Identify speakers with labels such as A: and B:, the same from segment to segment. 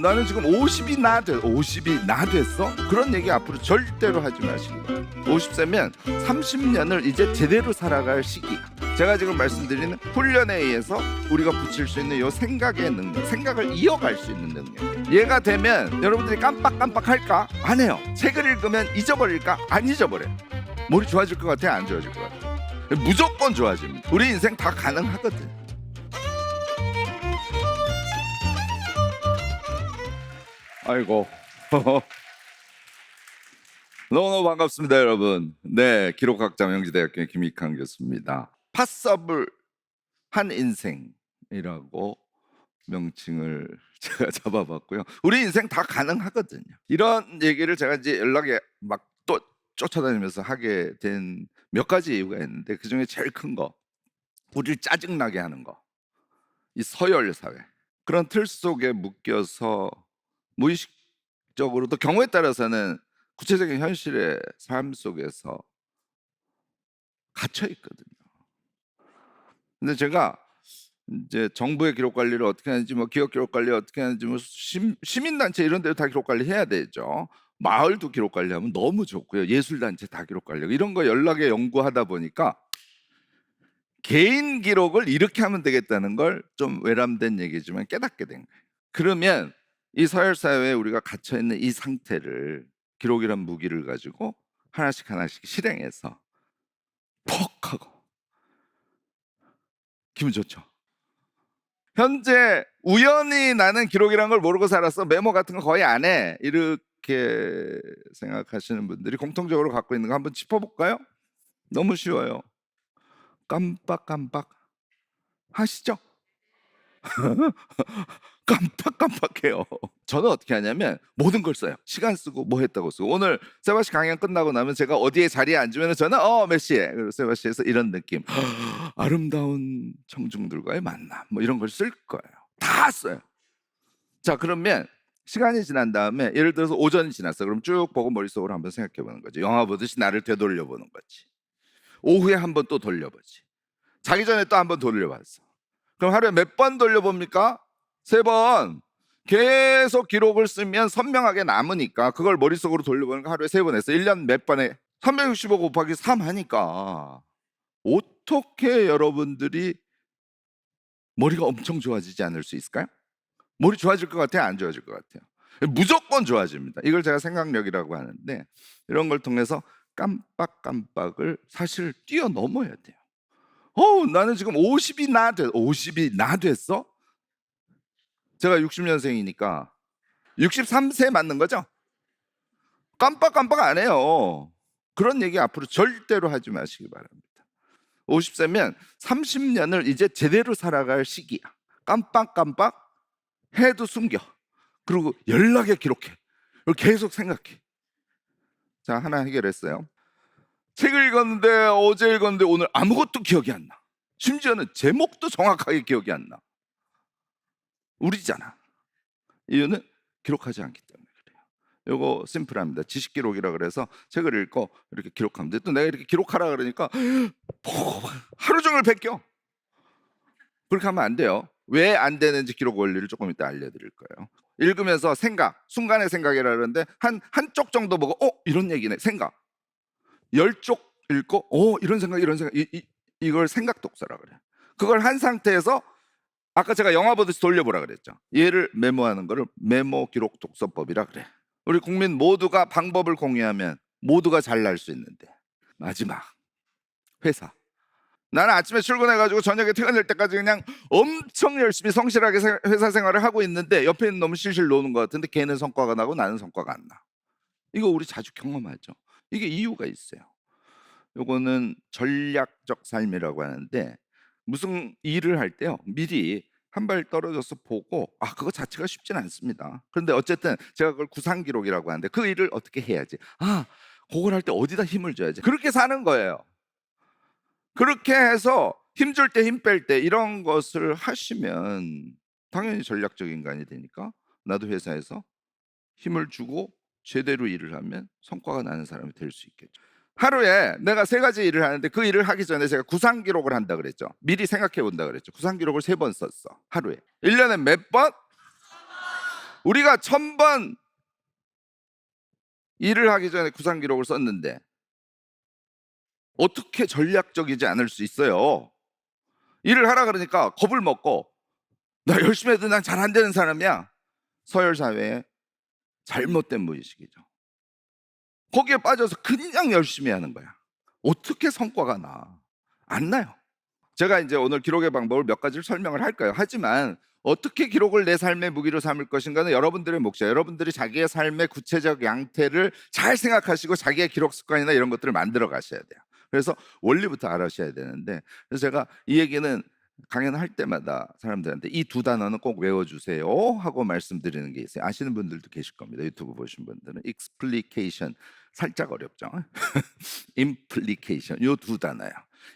A: 나는 지금 50이 나 돼. 50이 나 됐어? 그런 얘기 앞으로 절대로 하지 바랍니다. 50세면 30년을 이제 제대로 살아갈 시기야. 제가 지금 말씀드리는 훈련에 의해서 우리가 붙일 수 있는 요 생각의 능력, 생각을 이어갈 수 있는 능력. 얘가 되면 여러분들이 깜빡깜빡 할까? 안 해요. 책을 읽으면 잊어버릴까? 안 잊어버려요. 머리 좋아질 것 같아? 안 좋아질 것 같아? 무조건 좋아집니다. 우리 인생 다 가능하거든. 아이고. 너무너무 반갑습니다, 여러분. 네, 기록학자 명지대학교 김익환 교수입니다. 파서블 한 인생이라고 명칭을 제가 잡아봤고요. 우리 인생 다 가능하거든요. 이런 얘기를 제가 이제 연락에 막 또 쫓아다니면서 하게 된 몇 가지 이유가 있는데 그 중에 제일 큰 거, 우리를 짜증나게 하는 거, 이 서열 사회 그런 틀 속에 묶여서 무의식적으로도 경우에 따라서는 구체적인 현실의 삶 속에서 갇혀 있거든요. 근데 제가 이제 정부의 기록 관리를 어떻게 하는지 뭐 기업 기록 관리 어떻게 하는지 뭐 심, 시민 단체 이런 데도 다 기록 관리 해야 되죠. 마을도 기록 관리하면 너무 좋고요. 예술 단체 다 기록 관리하고 이런 거 연락에 연구하다 보니까 개인 기록을 이렇게 하면 되겠다는 걸 좀 외람된 얘기지만 깨닫게 된 거예요. 그러면 이 서열 사회에 우리가 갇혀 있는 이 상태를 기록이란 무기를 가지고 하나씩 하나씩 실행해서 퍽 하고 기분 좋죠. 현재 우연히 나는 기록이란 걸 모르고 살았어 메모 같은 거 거의 안 해. 이렇게 생각하시는 분들이 공통적으로 갖고 있는 거 한번 짚어볼까요? 너무 쉬워요. 깜빡깜빡 하시죠? 깜빡깜빡해요. 저는 어떻게 하냐면 모든 걸 써요. 시간 쓰고 뭐 했다고 쓰고 오늘 세바시 강연 끝나고 나면 제가 어디에 자리에 앉으면 저는 어 몇 시에 그리고 세바시에서 이런 느낌 아름다운 청중들과의 만남 뭐 이런 걸 쓸 거예요. 다 써요. 자 그러면 시간이 지난 다음에 예를 들어서 오전이 지났어. 그럼 쭉 보고 머릿속으로 한번 생각해 보는 거지. 영화 보듯이 나를 되돌려 보는 거지. 오후에 한번 또 돌려보지. 자기 전에 또 한번 돌려봤어. 그럼 하루에 몇 번 돌려봅니까? 세 번. 계속 기록을 쓰면 선명하게 남으니까 그걸 머릿속으로 돌려보는 거 하루에 세 번 했어. 1년 몇 번에 365 곱하기 3 하니까 어떻게 여러분들이 머리가 엄청 좋아지지 않을 수 있을까요? 머리 좋아질 것 같아요? 안 좋아질 것 같아요? 무조건 좋아집니다. 이걸 제가 생각력이라고 하는데 이런 걸 통해서 깜빡깜빡을 사실 뛰어넘어야 돼요. 어, 나는 지금 50이 나 돼. 50이 나 됐어? 제가 60년생이니까 63세 맞는 거죠? 깜빡깜빡 안 해요. 그런 얘기 앞으로 절대로 하지 마시기 바랍니다. 50세면 30년을 이제 제대로 살아갈 시기야. 깜빡깜빡 해도 숨겨. 그리고 연락에 기록해. 그리고 계속 생각해. 자, 하나 해결했어요. 책을 읽었는데 어제 읽었는데 오늘 아무것도 기억이 안 나. 심지어는 제목도 정확하게 기억이 안 나. 우리잖아. 이유는 기록하지 않기 때문에 그래요. 요거 심플합니다. 지식 기록이라 그래서 책을 읽고 이렇게 기록하면 돼. 또 내가 이렇게 기록하라 그러니까 하루 종일 베껴. 그렇게 하면 안 돼요. 왜 안 되는지 기록 원리를 조금 이따 알려드릴 거예요. 읽으면서 생각, 순간의 생각이라 그러는데 한 한쪽 정도 보고 어 이런 얘기네 생각. 열 쪽 읽고 어 이런 생각 이런 생각 이, 이, 이걸 생각 독서라 그래. 그걸 한 상태에서 아까 제가 영화 보듯이 돌려보라 그랬죠. 얘를 메모하는 거를 메모 기록 독서법이라 그래. 우리 국민 모두가 방법을 공유하면 모두가 잘 날 수 있는데 마지막 회사. 나는 아침에 출근해가지고 저녁에 퇴근할 때까지 그냥 엄청 열심히 성실하게 세- 회사 생활을 하고 있는데 옆에 있는 놈은 실실 노는 것 같은데 걔는 성과가 나고 나는 성과가 안 나. 이거 우리 자주 경험하죠. 이게 이유가 있어요. 요거는 전략적 삶이라고 하는데 무슨 일을 할 때요 미리 한 발 떨어져서 보고 아 그거 자체가 쉽진 않습니다. 그런데 어쨌든 제가 그걸 구상 기록이라고 하는데 그 일을 어떻게 해야지 아 그걸 할 때 어디다 힘을 줘야지 그렇게 사는 거예요. 그렇게 해서 힘 줄 때 힘 뺄 때 이런 것을 하시면 당연히 전략적 인간이 되니까 나도 회사에서 힘을 주고 제대로 일을 하면 성과가 나는 사람이 될 수 있겠죠. 하루에 내가 세 가지 일을 하는데 그 일을 하기 전에 제가 구상 기록을 한다 그랬죠. 미리 생각해 본다 그랬죠. 구상 기록을 세 번 썼어. 하루에. 1년에 몇 번? 우리가 천 번 일을 하기 전에 구상 기록을 썼는데 어떻게 전략적이지 않을 수 있어요? 일을 하라 그러니까 겁을 먹고 나 열심히 해도 난 잘 안 되는 사람이야. 서열 사회의 잘못된 무의식이죠. 거기에 빠져서 그냥 열심히 하는 거야. 어떻게 성과가 나? 안 나요. 제가 이제 오늘 기록의 방법을 몇 가지를 설명을 할까요? 하지만 어떻게 기록을 내 삶의 무기로 삼을 것인가는 여러분들의 몫이에요. 여러분들이 자기의 삶의 구체적 양태를 잘 생각하시고 자기의 기록 습관이나 이런 것들을 만들어 가셔야 돼요. 그래서 원리부터 알아셔야 되는데 그래서 제가 이 얘기는 강연할 때마다 사람들한테 이 두 단어는 꼭 외워주세요 하고 말씀드리는 게 있어요. 아시는 분들도 계실 겁니다. 유튜브 보신 분들은 explication 살짝 어렵죠. implication 요 두 단어예요.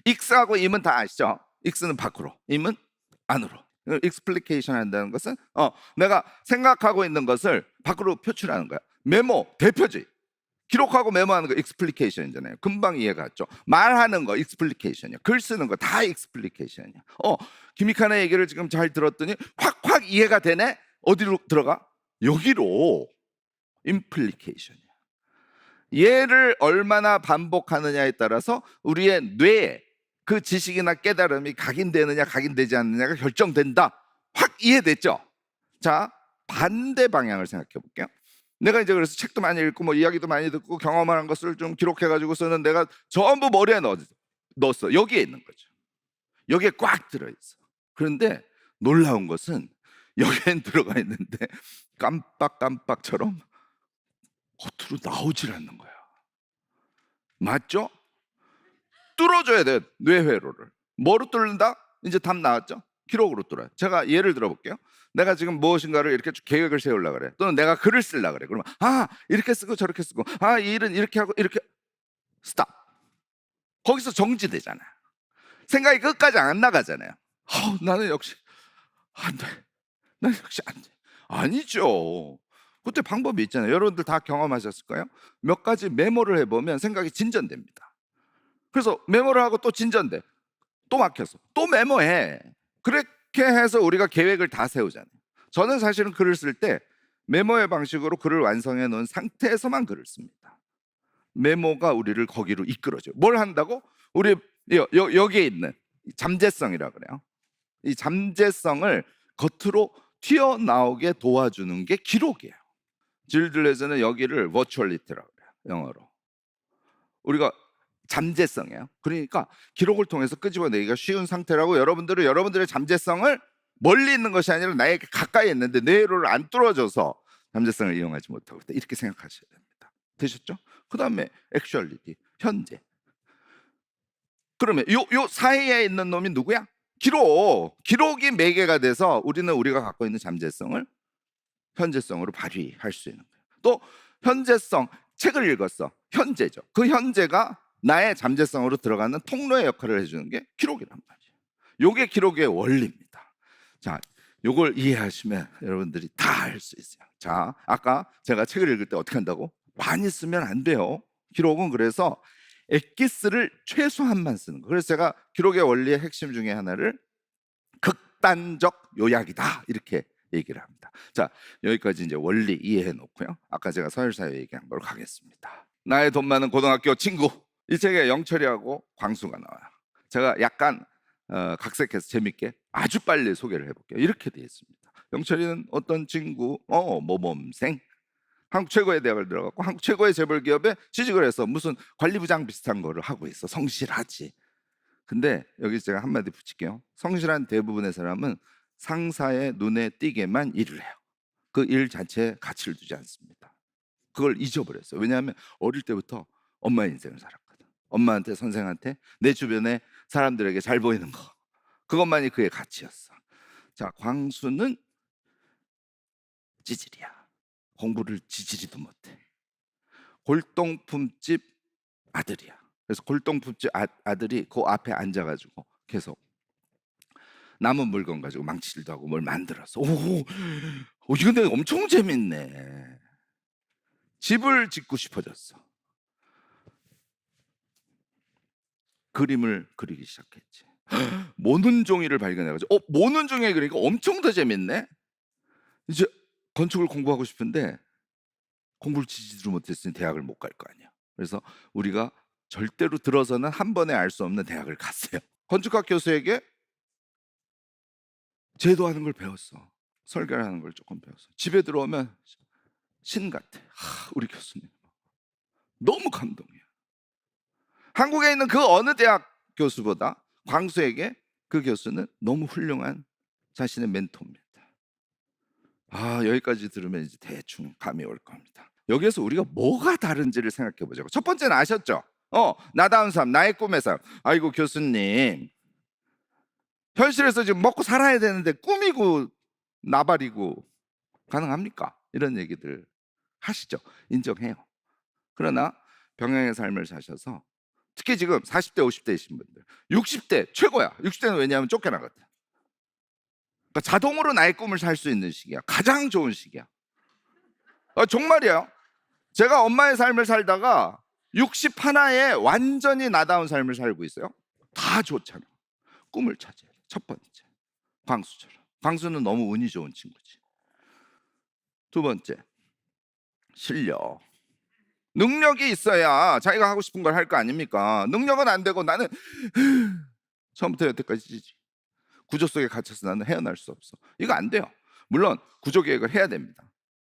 A: x하고 im은 다 아시죠? x는 밖으로, im은 안으로. explication 한다는 것은 어 내가 생각하고 있는 것을 밖으로 표출하는 거야. 메모 대표지. 기록하고 메모하는 거 explication이잖아요. 금방 이해가 갔죠. 말하는 거 explication이야. 글 쓰는 거다 explication이야. 어, 김익환의 얘기를 지금 잘 들었더니 확확 이해가 되네. 어디로 들어가? 여기로 implication이야. 얘를 얼마나 반복하느냐에 따라서 우리의 뇌에 그 지식이나 깨달음이 각인되느냐 각인되지 않느냐가 결정된다. 확 이해됐죠? 자, 반대 방향을 생각해 볼게요. 내가 이제 그래서 책도 많이 읽고 뭐 이야기도 많이 듣고 경험한 것을 좀 기록해 가지고 쓰는 내가 전부 머리에 넣, 넣었어. 여기에 있는 거죠. 여기에 꽉 들어 있어. 그런데 놀라운 것은 여기엔 들어가 있는데 깜빡깜빡처럼 겉으로 나오질 않는 거야. 맞죠? 뚫어줘야 돼 뇌회로를. 뭐로 뚫는다? 이제 답 나왔죠? 기록으로 뚫어요. 제가 예를 들어볼게요. 내가 지금 무엇인가를 이렇게 쭉 계획을 세우려 그래. 또는 내가 글을 쓰려 그래. 그러면 아 이렇게 쓰고 저렇게 쓰고 아 이 일은 이렇게 하고 이렇게 스탑. 거기서 정지되잖아요. 생각이 끝까지 안 나가잖아요. 어, 나는 역시 안 돼. 나는 역시 안 돼. 아니죠. 그때 방법이 있잖아요. 여러분들 다 경험하셨을 거예요. 몇 가지 메모를 해보면 생각이 진전됩니다. 그래서 메모를 하고 또 진전돼. 또 막혔어. 또 메모해. 그렇게 해서 우리가 계획을 다 세우잖아요. 저는 사실은 글을 쓸 때 메모의 방식으로 글을 완성해 놓은 상태에서만 글을 씁니다. 메모가 우리를 거기로 이끌어줘요. 뭘 한다고? 우리 여, 여, 여기에 있는 잠재성이라 그래요. 이 잠재성을 겉으로 튀어나오게 도와주는 게 기록이에요. 질들레즈는 여기를 버추얼리티라고 그래요. 영어로. 우리가 잠재성이에요. 그러니까 기록을 통해서 끄집어내기가 쉬운 상태라고 여러분들은 여러분들의 잠재성을 멀리 있는 것이 아니라 나에게 가까이 있는데 뇌로를 안 뚫어줘서 잠재성을 이용하지 못하고 있다. 이렇게 생각하셔야 됩니다. 되셨죠? 그 다음에 액츄얼리티, 현재. 그러면 요, 요 사이에 있는 놈이 누구야? 기록. 기록이 매개가 돼서 우리는 우리가 갖고 있는 잠재성을 현재성으로 발휘할 수 있는 거예요. 또 현재성, 책을 읽었어. 현재죠. 그 현재가 나의 잠재성으로 들어가는 통로의 역할을 해주는 게 기록이란 말이에요. 요게 기록의 원리입니다. 자, 요걸 이해하시면 여러분들이 다할수 있어요. 자, 아까 제가 책을 읽을 때 어떻게 한다고? 많이 쓰면 안 돼요. 기록은 그래서 엑기스를 최소한만 쓰는 거. 그래서 제가 기록의 원리의 핵심 중에 하나를 극단적 요약이다 이렇게 얘기를 합니다. 자, 여기까지 이제 원리 이해해 놓고요. 아까 제가 서열사회 얘기한 걸 가겠습니다. 나의 돈 많은 고등학교 친구 이 책에 영철이하고 광수가 나와요. 제가 약간 어, 각색해서 재밌게 아주 빨리 소개를 해볼게요. 이렇게 되어 있습니다. 영철이는 어떤 친구, 어, 모범생, 한국 최고의 대학을 들어갔고 한국 최고의 재벌 기업에 취직을 해서 무슨 관리부장 비슷한 거를 하고 있어. 성실하지. 근데 여기 제가 한마디 붙일게요. 성실한 대부분의 사람은 상사의 눈에 띄게만 일을 해요. 그 일 자체에 가치를 두지 않습니다. 그걸 잊어버렸어요. 왜냐하면 어릴 때부터 엄마의 인생을 살았거든. 엄마한테 선생한테 내 주변에 사람들에게 잘 보이는 거 그것만이 그의 가치였어. 자 광수는 찌질이야. 공부를 지지리도 못해. 골동품집 아들이야. 그래서 골동품집 아, 아들이 그 앞에 앉아가지고 계속 남은 물건 가지고 망치질도 하고 뭘 만들었어. 오, 오 내가 엄청 재밌네. 집을 짓고 싶어졌어. 그림을 그리기 시작했지. 모는 종이를 발견해가지고, 어, 모는 종이 그리니까 엄청 더 재밌네. 이제 건축을 공부하고 싶은데 공부를 지지도 못했으니 대학을 못 갈 거 아니야. 그래서 우리가 절대로 들어서는 한 번에 알 수 없는 대학을 갔어요. 건축학 교수에게 제도하는 걸 배웠어. 설계를 하는 걸 조금 배웠어. 집에 들어오면 신 같아. 하, 우리 교수님. 너무 감동이야. 한국에 있는 그 어느 대학 교수보다 광수에게 그 교수는 너무 훌륭한 자신의 멘토입니다. 아, 여기까지 들으면 이제 대충 감이 올 겁니다. 여기에서 우리가 뭐가 다른지를 생각해 보자고. 첫 번째는 아셨죠? 어, 나다운 삶, 나의 꿈의 삶. 아이고, 교수님. 현실에서 지금 먹고 살아야 되는데 꿈이고 나발이고 가능합니까? 이런 얘기들 하시죠. 인정해요. 그러나 병행의 삶을 사셔서 특히 지금 40대, 50대이신 분들, 60대 최고야. 60대는 왜냐하면 쫓겨나거든. 그러니까 자동으로 나의 꿈을 살 수 있는 시기야. 가장 좋은 시기야. 아, 정말이에요. 제가 엄마의 삶을 살다가 60 하나에 완전히 나다운 삶을 살고 있어요. 다 좋잖아. 꿈을 찾아야 돼. 첫 번째. 광수처럼. 광수는 너무 운이 좋은 친구지. 두 번째. 실력. 능력이 있어야 자기가 하고 싶은 걸 할 거 아닙니까? 능력은 안 되고 나는 처음부터 여태까지 구조 속에 갇혀서 나는 헤어날 수 없어. 이거 안 돼요. 물론 구조 계획을 해야 됩니다.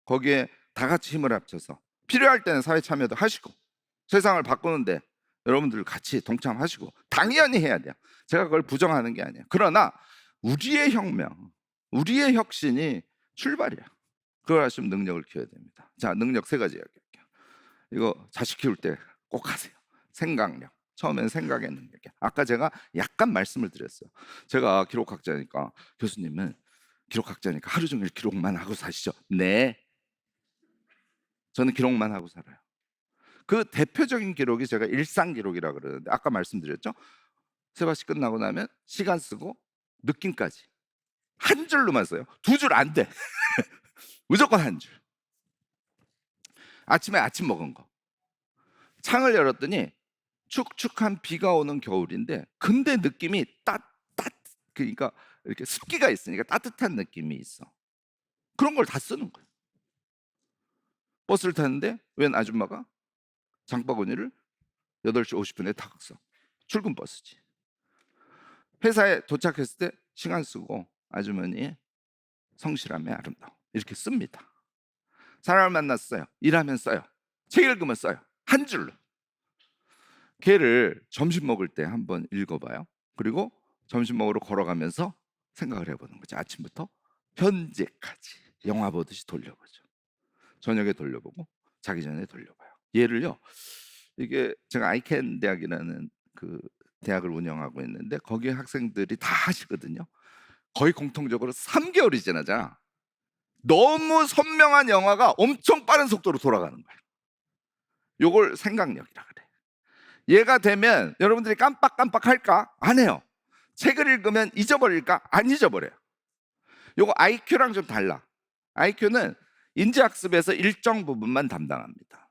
A: 거기에 다 같이 힘을 합쳐서 필요할 때는 사회 참여도 하시고 세상을 바꾸는데 여러분들 같이 동참하시고 당연히 해야 돼요. 제가 그걸 부정하는 게 아니에요. 그러나 우리의 혁명, 우리의 혁신이 출발이야. 그걸 하시면 능력을 키워야 됩니다. 자, 능력 세 가지 이야기할게요. 이거 자식 키울 때 꼭 하세요. 생각력. 처음에는 생각의 능력이야. 아까 제가 약간 말씀을 드렸어요. 제가 기록학자니까 교수님은 기록학자니까 하루 종일 기록만 하고 사시죠. 네. 저는 기록만 하고 살아요. 그 대표적인 기록이 제가 일상 기록이라 그러는데 아까 말씀드렸죠. 세바시 끝나고 나면 시간 쓰고 느낌까지 한 줄로만 써요. 두 줄 안 돼. 무조건 한 줄. 아침에 아침 먹은 거. 창을 열었더니 축축한 비가 오는 겨울인데 근데 느낌이 따따 그러니까 이렇게 습기가 있으니까 따뜻한 느낌이 있어. 그런 걸 다 쓰는 거야. 버스를 타는데 웬 아줌마가 장바구니를 8시 50분에 탔어. 출근 버스지. 회사에 도착했을 때 시간 쓰고 아주머니의 성실함에 아름다움 이렇게 씁니다. 사람을 만났어요. 일하면 써요. 책 읽으면 써요. 한 줄로. 걔를 점심 먹을 때 한번 읽어봐요. 그리고 점심 먹으러 걸어가면서 생각을 해보는 거죠. 아침부터 현재까지 영화 보듯이 돌려보죠. 저녁에 돌려보고 자기 전에 돌려봐요. 얘를요. 이게 제가 아이캔 대학이라는 그 대학을 운영하고 있는데 거기 학생들이 다 하시거든요. 거의 공통적으로 3개월이 지나자 너무 선명한 영화가 엄청 빠른 속도로 돌아가는 거예요. 요걸 생각력이라 그래. 얘가 되면 여러분들이 깜빡깜빡 할까? 안 해요. 책을 읽으면 잊어버릴까? 안 잊어버려요. 요거 IQ랑 좀 달라. IQ는 인지학습에서 일정 부분만 담당합니다.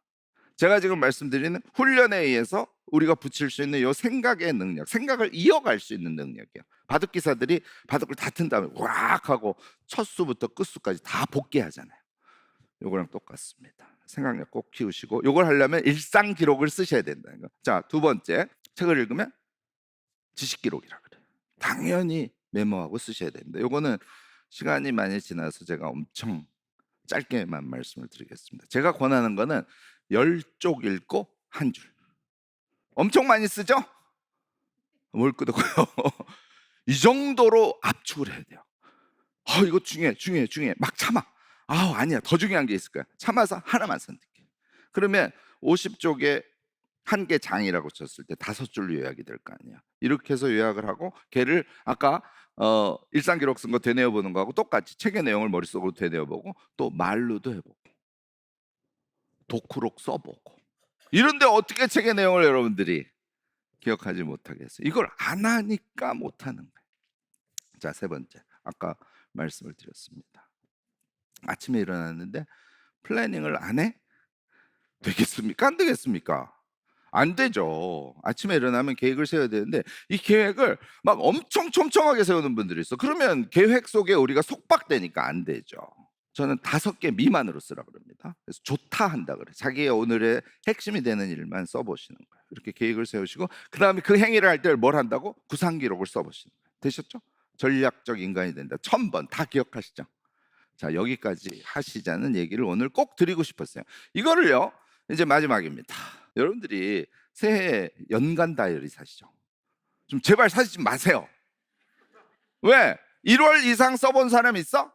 A: 제가 지금 말씀드리는 훈련에 의해서 우리가 붙일 수 있는 요 생각의 능력, 생각을 이어갈 수 있는 능력이에요. 바둑 기사들이 바둑을 다튼 다음에 왁 하고 첫 수부터 끝 수까지 다 복귀하잖아요. 요거랑 똑같습니다. 생각력 꼭 키우시고 요걸 하려면 일상 기록을 쓰셔야 된다는 거. 자, 두 번째. 책을 읽으면 지식 기록이라 그래요. 당연히 메모하고 쓰셔야 됩니다. 요거는 시간이 많이 지나서 제가 엄청 짧게만 말씀을 드리겠습니다. 제가 권하는 거는 열 쪽 읽고 한 줄. 엄청 많이 쓰죠? 뭘 끄덕고요. 이 정도로 압축을 해야 돼요. 아, 이거 중요해, 중요해, 중요해. 막 참아. 아, 아니야. 더 중요한 게 있을 거야. 참아서 하나만 선택해. 그러면 50쪽에 한 개 장이라고 쳤을 때 다섯 줄로 요약이 될 거 아니야. 이렇게 해서 요약을 하고 걔를 아까 어, 일상 기록 쓴 거 되뇌어 보는 거하고 똑같이 책의 내용을 머릿속으로 되뇌어 보고 또 말로도 해 보고 독후록 써 보고 이런데 어떻게 책의 내용을 여러분들이 기억하지 못하겠어요? 이걸 안 하니까 못하는 거예요. 자, 세 번째. 아까 말씀을 드렸습니다. 아침에 일어났는데 플래닝을 안 해? 되겠습니까? 안 되겠습니까? 안 되죠. 아침에 일어나면 계획을 세워야 되는데 이 계획을 막 엄청 촘촘하게 세우는 분들이 있어. 그러면 계획 속에 우리가 속박되니까 안 되죠. 저는 다섯 개 미만으로 쓰라 그럽니다. 그래서 좋다 한다 그래. 자기의 오늘의 핵심이 되는 일만 써보시는 거예요. 이렇게 계획을 세우시고 그 다음에 그 행위를 할 때 뭘 한다고 구상 기록을 써보시는 거예요. 되셨죠? 전략적 인간이 된다. 천 번 다 기억하시죠? 자 여기까지 하시자는 얘기를 오늘 꼭 드리고 싶었어요. 이거를요 이제 마지막입니다. 여러분들이 새해 연간 다이어리 사시죠? 좀 제발 사시지 마세요. 왜? 1월 이상 써본 사람 있어?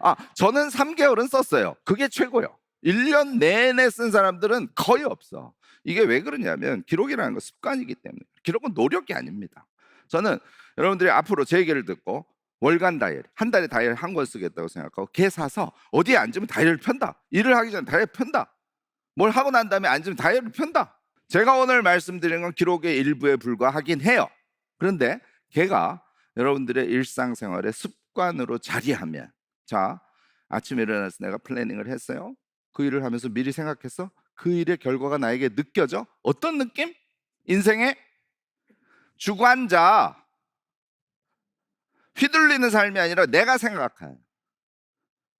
A: 아, 저는 3개월은 썼어요. 그게 최고요. 1년 내내 쓴 사람들은 거의 없어. 이게 왜 그러냐면 기록이라는 건 습관이기 때문에. 기록은 노력이 아닙니다. 저는 여러분들이 앞으로 제 얘기를 듣고 월간 다이어리, 한 달에 다이어리 한 권 쓰겠다고 생각하고 걔 사서 어디에 앉으면 다이어리를 편다. 일을 하기 전에 다이어리 편다. 뭘 하고 난 다음에 앉으면 다이어리를 편다. 제가 오늘 말씀드린 건 기록의 일부에 불과하긴 해요. 그런데 걔가 여러분들의 일상생활의 습관으로 자리하면 자 아침에 일어나서 내가 플래닝을 했어요. 그 일을 하면서 미리 생각했어. 그 일의 결과가 나에게 느껴져. 어떤 느낌? 인생의 주관자. 휘둘리는 삶이 아니라 내가 생각한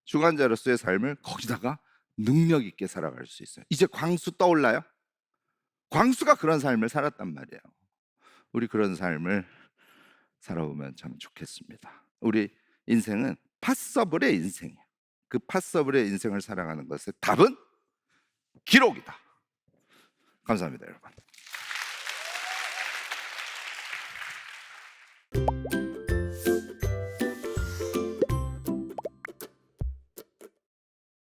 A: 주관자로서의 삶을 거기다가 능력 있게 살아갈 수 있어요. 이제 광수 떠올라요? 광수가 그런 삶을 살았단 말이에요. 우리 그런 삶을 살아보면 참 좋겠습니다. 우리 인생은 파서블의 인생이에요. 그 파서블의 인생을 살아가는 것의 답은 기록이다. 감사합니다, 여러분.